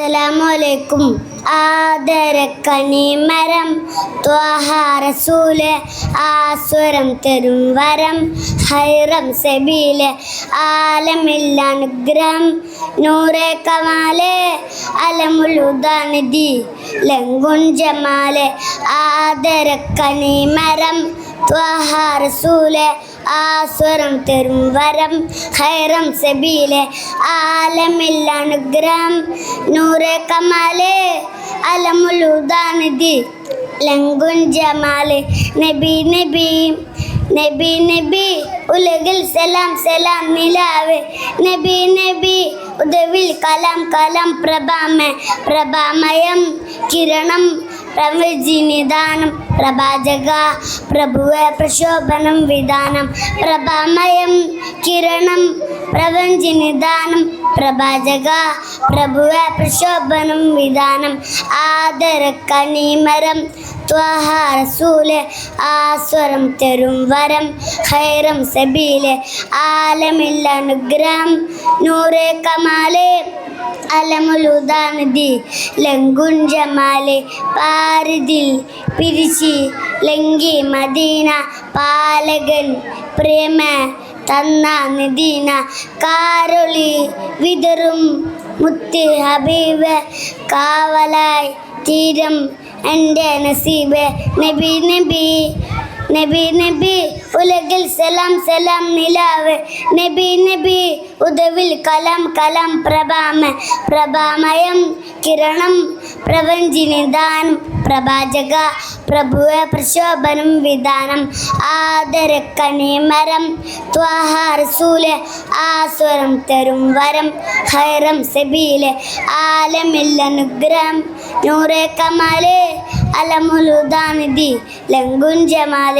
അസ്സലാമലൈക്കും. ആദരക്കനിമരം ത്വഹാറസൂൽ ആസ്വരം തരും വരം ഹൈറം സെബീൽ ആലമില്ല അനുഗ്രഹം നൂറെ കമാൽ അലമുലുദാനിധി ലങ്കുൻ ജമാൽ ആദരക്കനിമരം ത്വഹാറസൂൽ ആസ്വരം തരും വരം ഹൈറം സബീലെ. ആലമില്ല അനുഗ്രഹം നൂറെ കമാൽ. അലമുലുദാനിധി ലങ്കുൻ ജമാലെ. നബി നബി നബി നബി. ഉലകിൽ സലാം സലാം നിലാവ്. നബി നബി ഉദവിൽ കലാം കലാം പ്രഭാമ. പ്രഭാമയം കിരണം പ്രവചിനിദാനം. പ്രഭാജക പ്രഭുവെ പ്രശോഭനം വിധാനം പ്രഭാമയം കിരണം പ്രപഞ്ചനിദാനം പ്രഭാജക പ്രഭുവെ പ്രശോഭനം വിധാനം ആദരക്കനീമരം ത്വഹാറസൂൽ ആസ്വരം തരും വരം ഹൈറം സബീലെ ആലമില്ല അനുഗ്രഹം നൂറെ കമാൽ. അലമുലുദാനദി. ലങ്കുൻ ജമാലെ പാരിതിൽ പിരിച്ചി ലങ്കി മദീന പാലകൻ പ്രേമ തന്ന നിദീന. കാരൊളി വിതറും മുത്തി ഹബീബ് കാവലായി തീരം എന്റെ നസീബ്. നബി നബി നബി നബി ഉലകിൽ സലാം സലാം നിലാവ്. നബി നബി ഉദവിൽ കലാം കലാം പ്രഭാമ. പ്രഭാമയം കിരണം പ്രപഞ്ചിനിദാനം പ്രഭാജക പ്രഭുവെ പ്രശോഭനം വിധാനം ആദരക്കണിമരം ത്വാഹാർസൂല ആസ്വരം തരും വരം ഹൈറം സെബീല ആലമില്ല നൂറേ കമാൽ അലമുലുദാനിധി ലങ്കുൻ ജമാൽ.